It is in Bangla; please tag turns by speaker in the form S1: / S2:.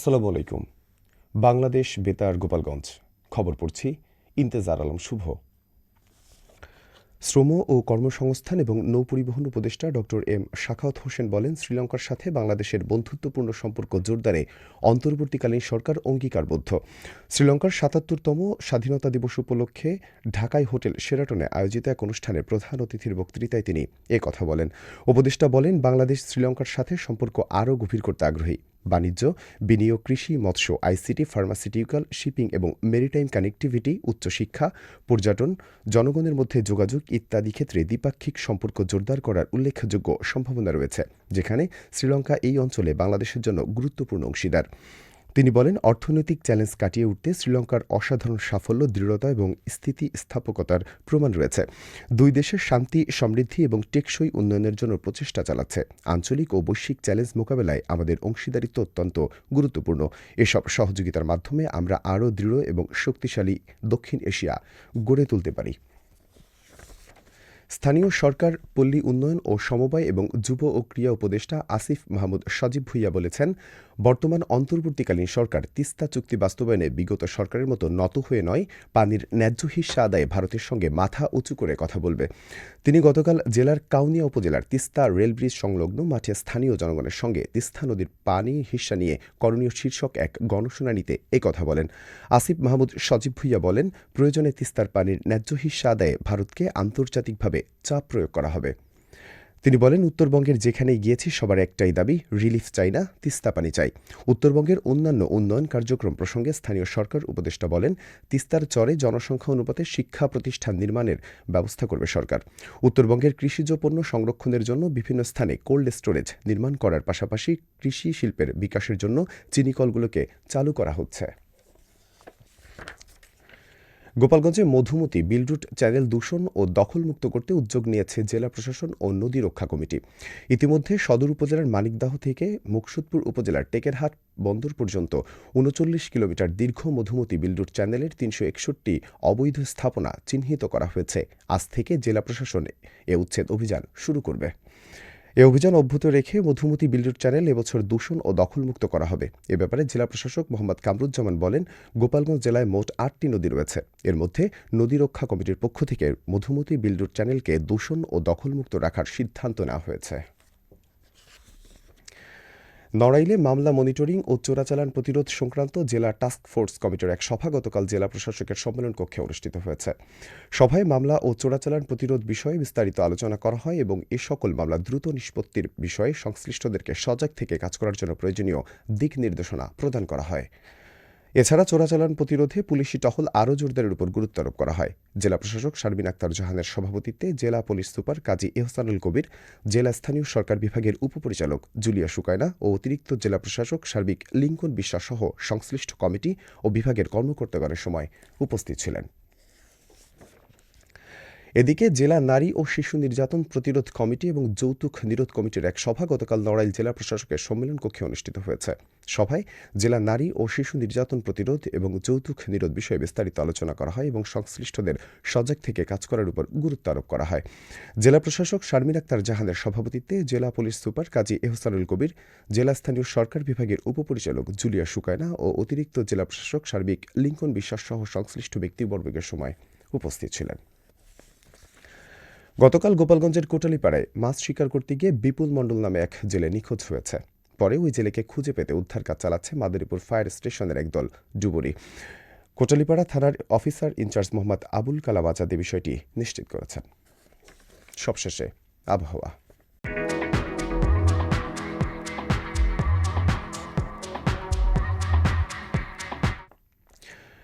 S1: আসসালামু আলাইকুম। বাংলাদেশ বেতার, গোপালগঞ্জ। খবর পড়ছি ইন্তেজার আলম শুভ। শ্রম ও কর্মসংস্থান এবং নৌপরিবহন উপদেষ্টা ডক্টর এম. শাখাওয়াত হোসেন বলেন, শ্রীলঙ্কার সাথে বাংলাদেশের বন্ধুত্বপূর্ণ সম্পর্ক জোরদারে অন্তর্বর্তীকালীন সরকার অঙ্গীকারবদ্ধ। শ্রীলঙ্কার সাতাত্তরতম স্বাধীনতা দিবস উপলক্ষে ঢাকায় হোটেল সেরাটনে আয়োজিত এক অনুষ্ঠানে প্রধান অতিথির বক্তৃতায় তিনি কথা বলেন। উপদেষ্টা বলেন বাংলাদেশ শ্রীলঙ্কার সাথে সম্পর্ক আরও গভীর করতে আগ্রহী। বাণিজ্য, বিনিয়োগ, কৃষি, মৎস্য, আইসিটি, ফার্মাসিউটিক্যাল, শিপিং এবং মেরিটাইম কানেক্টিভিটি, উচ্চশিক্ষা, পর্যটন, জনগণের মধ্যে যোগাযোগ ইত্যাদি ক্ষেত্রে দ্বিপাক্ষিক সম্পর্ক জোরদার করার উল্লেখযোগ্য সম্ভাবনা রয়েছে, যেখানে শ্রীলঙ্কা এই অঞ্চলে বাংলাদেশের জন্য গুরুত্বপূর্ণ অংশীদার। তিনি বলেন, অর্থনৈতিক চ্যালেঞ্জ কাটিয়ে উঠতে শ্রীলঙ্কার অসাধারণ সাফল্য, দৃঢ়তা এবং স্থিতিস্থাপকতার প্রমাণ রয়েছে। দুই দেশের শান্তি, সমৃদ্ধি এবং টেকসই উন্নয়নের জন্য প্রচেষ্টা চালাচ্ছে। আঞ্চলিক ও বৈশ্বিক চ্যালেঞ্জ মোকাবেলায় আমাদের অংশীদারিত্ব অত্যন্ত গুরুত্বপূর্ণ। এসব সহযোগিতার মাধ্যমে আমরা আরও দৃঢ় এবং শক্তিশালী দক্ষিণ এশিয়া গড়ে তুলতে পারি। স্থানীয় সরকার, পল্লী উন্নয়ন ও সমবায় এবং যুব ও ক্রিয়া উপদেষ্টা আসিফ মাহমুদ সজীব ভুইয়া বলেছেন বর্তমান অন্তর্বর্তীকালীন সরকার তিস্তা চুক্তি বাস্তবায়নে বিগত সরকারের মতো নত হয়ে নয়, পানির ন্যায্য হিস্সা আদায়ে ভারতের সঙ্গে মাথা উঁচু করে কথা বলবে। তিনি গতকাল জেলার কাউনিয়া উপজেলার তিস্তা রেল ব্রিজ সংলগ্ন মাঠে স্থানীয় জনগণের সঙ্গে তিস্তা নদীর পানি হিস্সা নিয়ে করণীয় শীর্ষক এক গণশুনানিতে কথা বলেন। আসিফ মাহমুদ সজীব ভুইয়া বলেন, প্রয়োজনে তিস্তার পানির ন্যায্য হিস্সা আদায়ে ভারতকে আন্তর্জাতিকভাবে চাপ প্রয়োগ করা হবে। তিনি বলেন, উত্তরবঙ্গের যেখানেই গিয়েছি, সবার একটাই দাবি, রিলিফ চাই না, তিস্তা পানি চাই। উত্তরবঙ্গের অন্যান্য উন্নয়ন কার্যক্রম প্রসঙ্গে স্থানীয় সরকার উপদেষ্টা বলেন, তিস্তার চরে জনসংখ্যা অনুপাতে শিক্ষা প্রতিষ্ঠান নির্মাণের ব্যবস্থা করবে সরকার। উত্তরবঙ্গের কৃষিজ পণ্য সংরক্ষণের জন্য বিভিন্ন স্থানে কোল্ড স্টোরেজ নির্মাণ করার পাশাপাশি কৃষি শিল্পের বিকাশের জন্য চিনিকলগুলোকে চালু করা হচ্ছে। গোপালগঞ্জে মধুমতি, বিলরুট চ্যানেল দূষণ ও দখলমুক্ত করতে উদ্যোগ নিয়েছে জেলা প্রশাসন ও নদী রক্ষা কমিটি। ইতিমধ্যে সদর উপজেলার মানিকদাহ থেকে মুকসুদপুর উপজেলার টেকেরহাট বন্দর পর্যন্ত উনচল্লিশ কিলোমিটার দীর্ঘ মধুমতি, বিলরুট চ্যানেলের তিনশো একষট্টি অবৈধ স্থাপনা চিহ্নিত করা হয়েছে। আজ থেকে জেলা প্রশাসন এ উচ্ছেদ অভিযান শুরু করবে। এ অভিযান অব্যাহত রেখে মধুমতি বিলরুট চ্যানেল এবছর দূষণ ও দখলমুক্ত করা হবে। এ ব্যাপারে জেলা প্রশাসক মোহাম্মদ কামরুজ্জামান বলেন, গোপালগঞ্জ জেলায় মোট আটটি নদী রয়েছে। এর মধ্যে নদী রক্ষা কমিটির পক্ষ থেকে মধুমতি বিলরুট চ্যানেলকে দূষণ ও দখলমুক্ত রাখার সিদ্ধান্ত নেওয়া হয়েছে। নড়াইলে মামলা মনিটরিং ও চোরাচালান প্রতিরোধ সংক্রান্ত জেলা টাস্ক ফোর্স কমিটির এক সভা গতকাল জেলা প্রশাসকের সম্মেলন কক্ষে অনুষ্ঠিত হয়েছে। সভায় মামলা ও চোরাচালান প্রতিরোধ বিষয়ে বিস্তারিত আলোচনা করা হয় এবং এ সকল মামলা দ্রুত নিষ্পত্তির বিষয়ে সংশ্লিষ্টদেরকে সজাগ থেকে কাজ করার জন্য প্রয়োজনীয় দিক নির্দেশনা প্রদান করা হয়। এছাড়া চোরাচালান প্রতিরোধে পুলিশি টহল আরও জোরদারের উপর গুরুত্ব আরোপ করা হয়। জেলা প্রশাসক শারমিন আক্তার জাহানের সভাপতিত্বে জেলা পুলিশ সুপার কাজী এহসানুল কবির, জেলা স্থানীয় সরকার বিভাগের উপপরিচালক জুলিয়া সুকায়না ও অতিরিক্ত জেলা প্রশাসক সার্বিক লিঙ্কন বিশ্বাস সহ সংশ্লিষ্ট কমিটি ও বিভাগের কর্মকর্তাগণের সময় উপস্থিত ছিলেন। এদিকে জেলা নারী ও শিশু নির্যাতন প্রতিরোধ কমিটি এবং যৌতুক নিরোধ কমিটির এক সভা গতকাল নড়াইল জেলা প্রশাসকের সম্মেলন কক্ষে অনুষ্ঠিত হয়েছে। সভায় জেলা নারী ও শিশু নির্যাতন প্রতিরোধ এবং যৌতুক নিরোধ বিষয়ে বিস্তারিত আলোচনা করা হয় এবং সংশ্লিষ্টদের সজাগ থেকে কাজ করার উপর গুরুত্ব আরোপ করা হয়। জেলা প্রশাসক শারমিন আক্তার জাহানের সভাপতিত্বে জেলা পুলিশ সুপার কাজী এহসানুল কবির, জেলা স্থানীয় সরকার বিভাগের উপপরিচালক জুলিয়া সুকায়না ও অতিরিক্ত জেলা প্রশাসক সার্বিক লিঙ্কন বিশ্বাস সহ সংশ্লিষ্ট ব্যক্তিবর্গের সময় উপস্থিত ছিলেন। গতকাল গোপালগঞ্জের কোটালীপাড়ায় মাছ শিকার করতে গিয়ে বিপুল মণ্ডল নামে এক জেলে নিখোঁজ হয়েছে। পরে ওই জেলেকে খুঁজে পেতে উদ্ধার কাজ চালাচ্ছে মাদারীপুর ফায়ার স্টেশনের একদল যুবরী কোটালীপাড়া থানার officer in charge Mohammad Abul Kalam Azad বিষয়টি নিশ্চিত করেছেন। সবশেষে আবহাওয়া।